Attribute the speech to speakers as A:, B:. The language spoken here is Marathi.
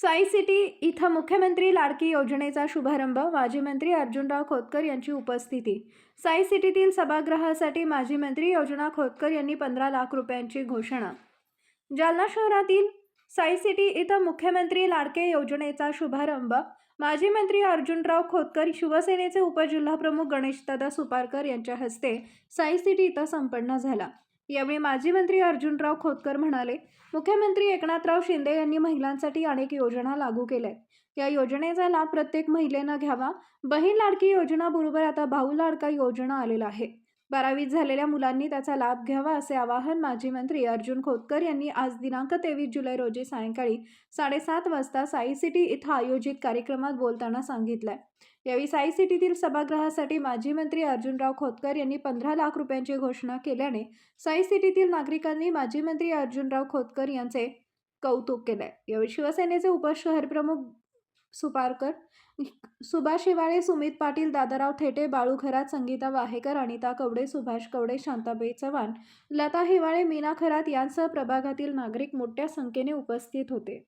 A: साई सिटी इथं मुख्यमंत्री लाडकी योजनेचा शुभारंभ माजी मंत्री अर्जुनराव खोतकर यांची उपस्थिती. साई सिटीतील सभागृहासाठी माजी मंत्री योजना खोतकर यांनी पंधरा लाख रुपयांची घोषणा. जालना शहरातील साई सिटी इथं मुख्यमंत्री लाडके योजनेचा शुभारंभ माजी मंत्री अर्जुनराव खोतकर शिवसेनेचे उपजिल्हाप्रमुख गणेशदादा सुपारकर यांच्या हस्ते साई सिटी इथं संपन्न झाला. यावेळी माजी मंत्री अर्जुनराव खोतकर म्हणाले मुख्यमंत्री एकनाथराव शिंदे यांनी महिलांसाठी अनेक योजना लागू केल्या. या योजनेचा लाभ प्रत्येक महिलेनं घ्यावा. बहीण लाडकी योजनाबरोबर आता भाऊ लाडका योजना आलेला आहे. बारावीत झालेल्या मुलांनी त्याचा लाभ घ्यावा असे आवाहन माजी मंत्री अर्जुन खोतकर यांनी आज दिनांक तेवीस जुलै रोजी सायंकाळी साडेसात वाजता साई सिटी इथं आयोजित कार्यक्रमात बोलताना सांगितलंय. यावेळी साई सिटीतील सभागृहासाठी माजी मंत्री अर्जुनराव खोतकर यांनी पंधरा लाख रुपयांची घोषणा केल्याने साई सिटीतील नागरिकांनी माजी मंत्री अर्जुनराव खोतकर यांचे कौतुक केलंय. यावेळी शिवसेनेचे उपशहरप्रमुख सुपारकर सुभाष शिवाळे सुमित पाटील दादाराव थेटे बाळू खरात संगीता वाहेकर अनिता कवडे सुभाष कवडे शांताबाई चव्हाण लता हिवाळे मीना खरात यांसह प्रभागातील नागरिक मोठ्या संख्येने उपस्थित होते.